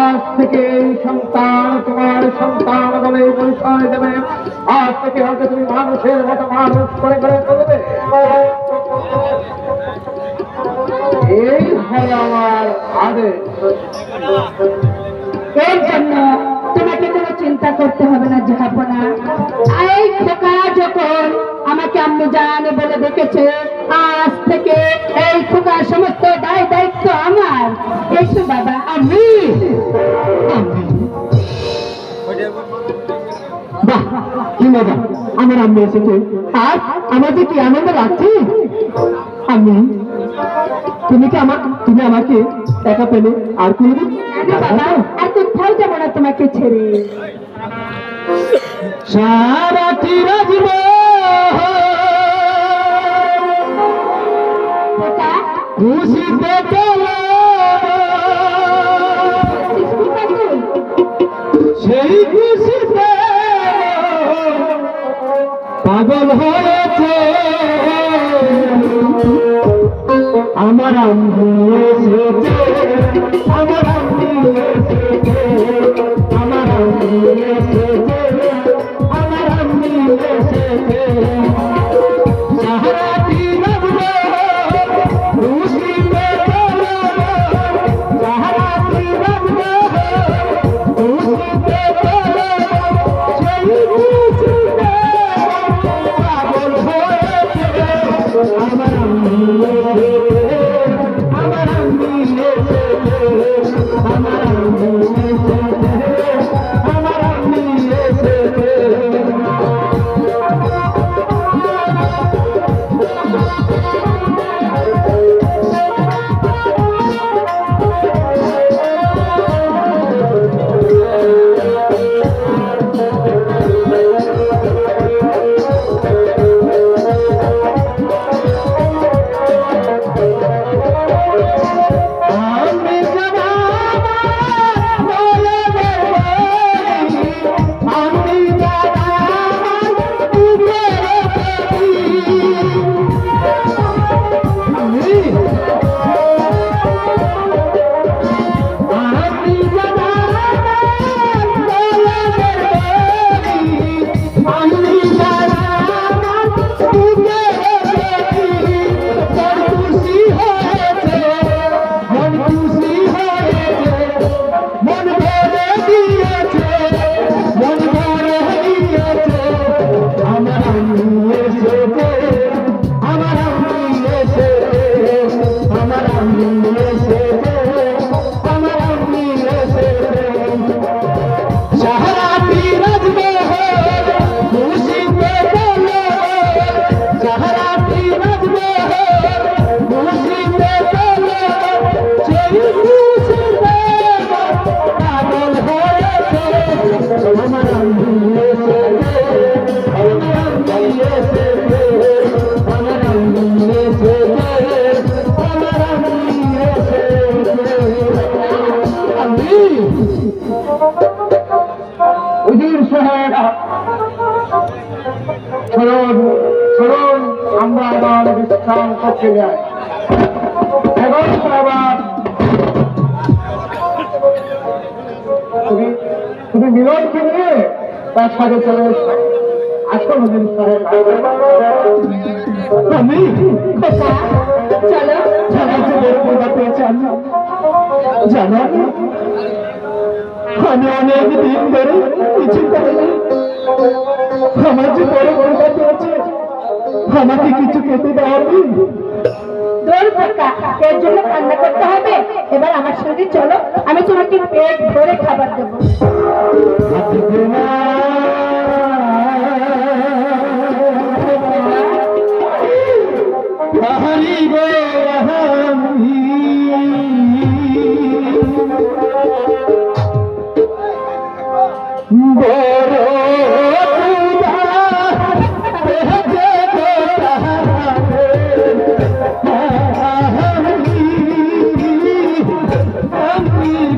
আজ থেকে সন্তান তোমার সন্তান বলে পরিচয় দেবে। আজ থেকে হয়তো তুমি মানুষের মতো মানুষ করে করে এই হয় আমার আদেশ। এর জন্য তোমাকে কোনো চিন্তা করতে হবে না, জাহাপনা। এই খোকা যখন আমাকে আম্মু জানে বলে ডেকেছে আজ থেকে এই খোকার সমস্ত দায় দায়িত্ব আমার। এসো বাবা আমি। আমার আম্মু এসেছে। আর আমাকে কি আনন্দ লাগছে আমি। তুমি কি আমার তুমি আমাকে একা পেলে? আর কোনোদিন? না বাবা আর কোথাও যাব না তোমাকে ছেড়ে। সারাটি রাজব খুশিতে চলো? সেই খুশিতে পাগল হয়েছে আমার আম্মু এসেছে আমার চলুন আমরা আবার বিশ্রাম করতে যাই। এবং আবার তুমি তুমি মিলনকে নিয়ে তার সাথে চলে আসুন আমি? জানো আমি অনেক দিন ধরে কিছু করিনি। আমার যে বড় বড় আমাকে কিছু খেতে খোকা এর জন্য কান্না করতে হবে? এবার আমার সঙ্গে চলো আমি তোমাকে পেট ভরে খাবার দেবো।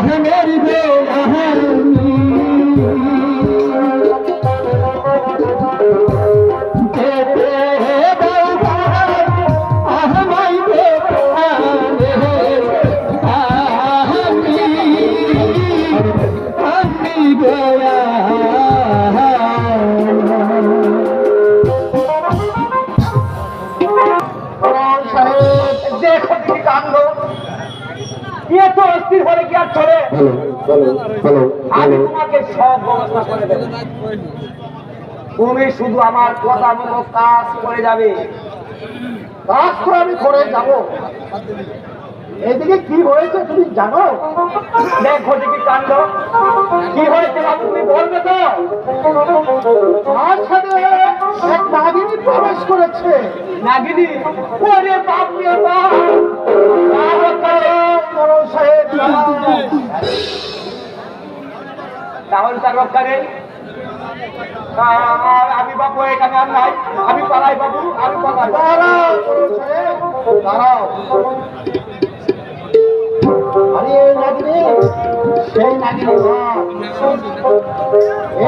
Remédio হ্যালো হ্যালো আমি তোমাকে সব ব্যবস্থা করে দেবো। তুমি শুধু আমার কথা মতো কাজ করে যাবে। কাজ তো আমি করে যাব। এদিকে কি হয়েছে তুমি জানো? দেখো দেখি কাণ্ড। কি হয়েছে তুমি বলবে তো? এক নাগিনী প্রবেশ করেছে। নাগিনী? ওরে বাপ বাপ। বড় সাহেব তাহলে তার রক্ষা নেই আমি বাবু এখানে আর নাই। আমি পালাই বাবু আমি পালাই। দাঁড়াও। দাঁড়াও। এই নাগিনী সেই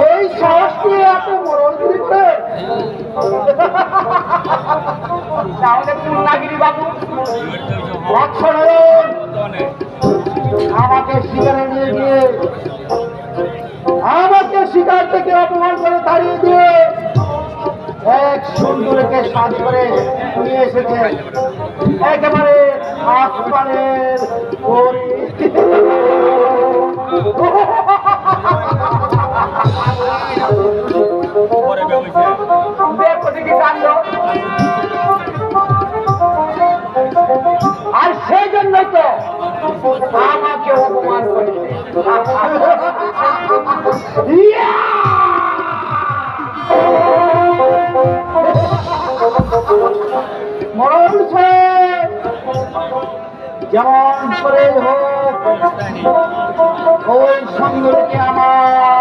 এই সাহস নিয়ে এত মরণ করে? তাহলে নাগিনী বাবু? আমাকে শিকারে নিয়ে গিয়ে আমাকে শিকার থেকে অপমান করে তাড়িয়ে দিয়ে এক সুন্দরকে সাজ করে নিয়ে এসেছে। একেবারে আসমানের পরী। দেখি কাণ্ড সেই জন্যই তো আমাকে অপমান করেছে মরণ যেমন করে হোক ওই সঙ্গে আমার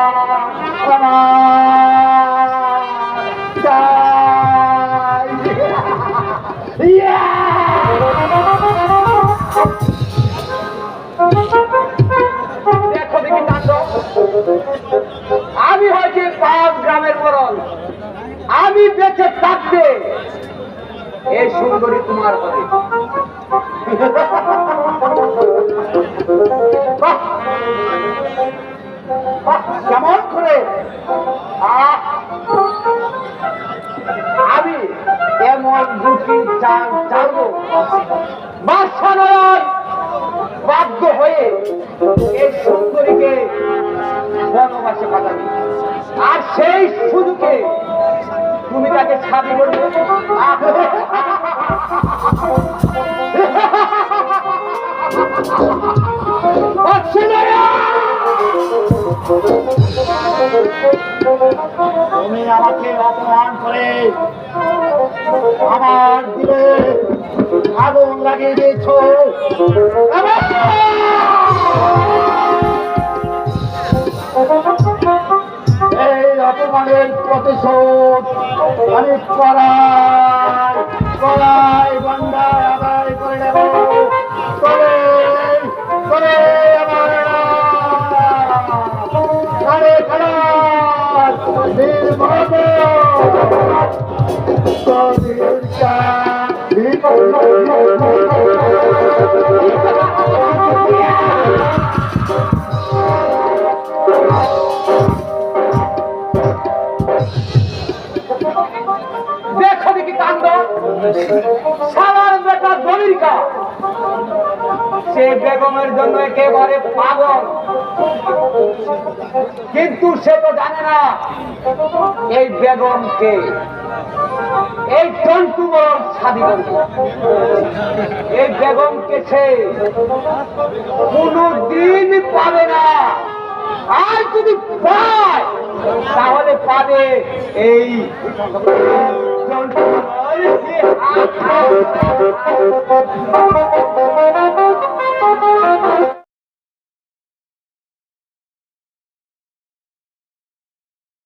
বেঁচে থাকতে এই সুন্দরী তোমার হবে কেমন করে? আমি এমন দুটি চাল চালবো বাসানোর বাধ্য হয়ে এই সুন্দরীকে বনবাসে পাঠাবি। আর সেই সুযোগে স্বামী তুমি আমাকে অপমান করে আমার দিলে আগুন লাগিয়ে দিয়েছ। এই অপমানের প্রতিশোধ। আমি করাই করাই বন্ধায় আদায় করে নেব। দেখো দেখি কাণ্ড। সালার বেটা দলিকা সে বেগমের জন্য একেবারে পাগল। কিন্তু সে তো জানে না, এই বেগমকে এই টন্টু বড় স্বাধীন এই বেগমকে সে কোনদিন পাবে না। আর যদি পায় তাহলে পাবে এই